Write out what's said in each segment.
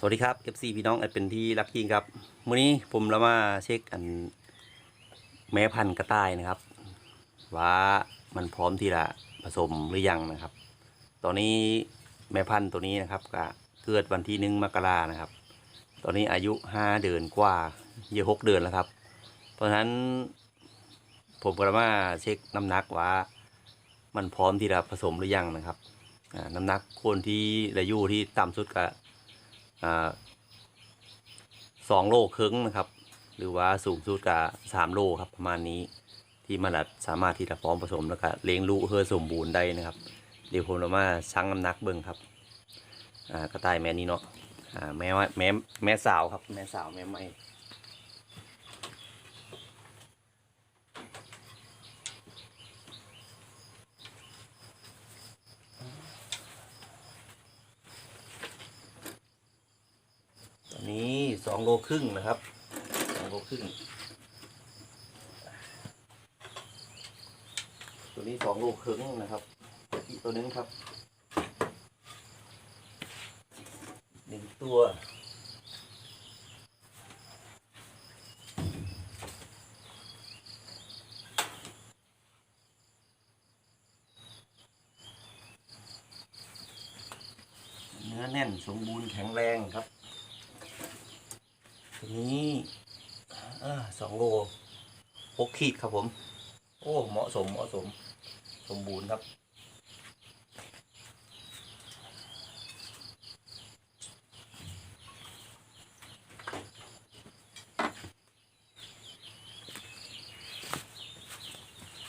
สวัสดีครับ FC พี่น้องเป็นที่รักจริงครับมื้อนี้ผมเรามาเช็คอันแม่พันธุ์กระต่ายนะครับ ว่ามันพร้อมที่จะผสมหรือยังนะครับ ตอนนี้แม่พันธุ์ตัวนี้นะครับก็เกิดวันที่หนึ่งมกรานะครับ ตอนนี้อายุห้าเดือนกว่าเยอะหกเดือนแล้วครับ เพราะฉะนั้นผมก็มาเช็คน้ำหนักว่ามันพร้อมที่จะผสมหรือยังนะครับน้ำหนักคนที่อายุที่ต่ำสุดก็ สองโลครึ่งนะครับ หรือว่าสูงสุดกับสามโลครับประมาณนี้ที่มันสามารถที่จะพร้อมผสมแล้วก็เลี้ยงลูกเพื่อสมบูรณ์ได้นะครับ เดี๋ยวผมจะมาชั่งน้ำหนักเบิ้งครับอ่ากระต่ายแม่นี้เนาะอ่าแม่ว่าแม่แม่สาวครับแม่สาวแม่ใหม่ตอนนี้ สองโลครึ่งนะครับสองโลครึ่งตัวนี้สองโลครึ่งนะครับอีกตัวนึงครับหนึ่งตัวเนื้อแน่นสมบูรณ์แข็งแรงครับ ตัวนี้สองโลหกขีดครับผม โอ้เหมาะสมเหมาะสม สมบูรณ์ครับ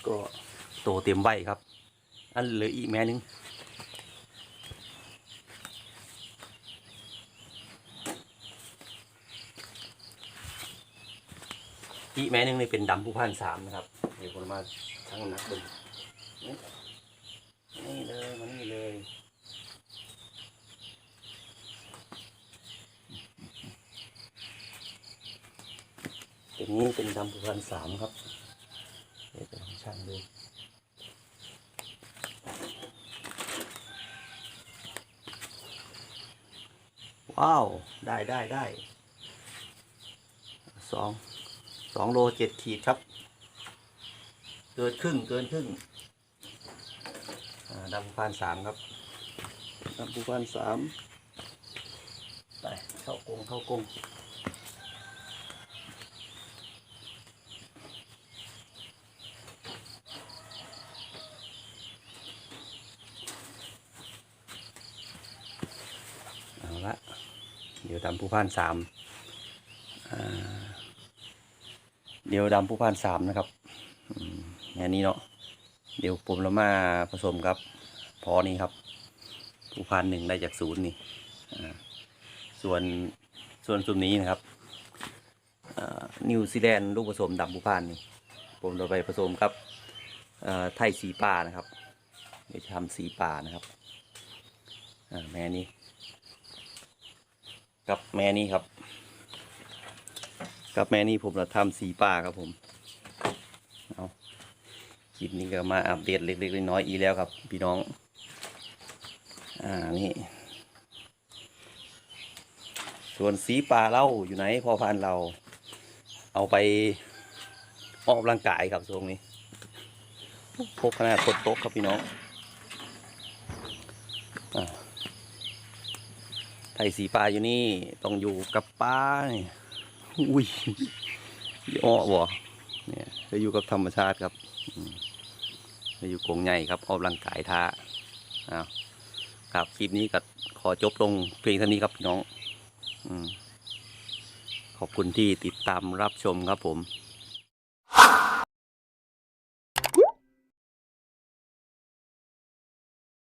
ก็โตเต็มใบครับ อันเหลืออีกแม่นึง กแม่นึงนี่เป็นดำผู้พันสามนะครับ เดี๋ยวผมมาชั่งหนักดูนี่นี่เลยมันนี่เลยตัวนี้เป็นดำผู้พันสามครับ เดี๋ยวจะลองชั่งดูว้าว ได้ได้ได้สอง สองโลเจ็ดขีดครับ เกินครึ่งเกินครึ่งอ่าดำพานสามครับดำพานสามไปเข้ากรงเข้ากรงเอาละ เดี๋ยวดำผู้พานสามอ่า เดี๋ยวดำผู้พันสามนะครับอันนี้เนาะเดี๋ยวผมเรามาผสมกับ พอนี้ครับ ผู้พันหนึ่งได้จากศูนย์นี่ส่วนส่วนสุ่มนี้นะครับนิวซีแลนด์ลูกผสมดำผู้พันนี่ผมเราไปผสมกับไทยสีป่านะครับเดี๋ยวจะทำสีป่านะครับแม่นี้กับแม่นี้ครับ กับแม่นี่ผมเราทำสีป่าครับผมเอาคลิปนี้ก็มาอัปเดตเล็กๆน้อยๆอีแล้วครับ พี่น้อง อ่านี่ส่วนสีป่าเราอยู่ไหนพอพันเรา เอาไปออกกำลังกายครับตรงนี้พกขนาดพดโต๊ะครับพี่น้องอไทยสีป่าอยู่นี่ ต้องอยู่กับป้านี่ อุ้ยอ้อบ่เนี่ยจะอยู่กับธรรมชาติครับจะอยู่กรงใหญ่ครับออกร่างกายท่าอ้าวครับคลิปนี้ก็ขอจบลงเพียงเท่านี้ครับพี่น้องอขอบคุณที่ติดตามรับชมครับผม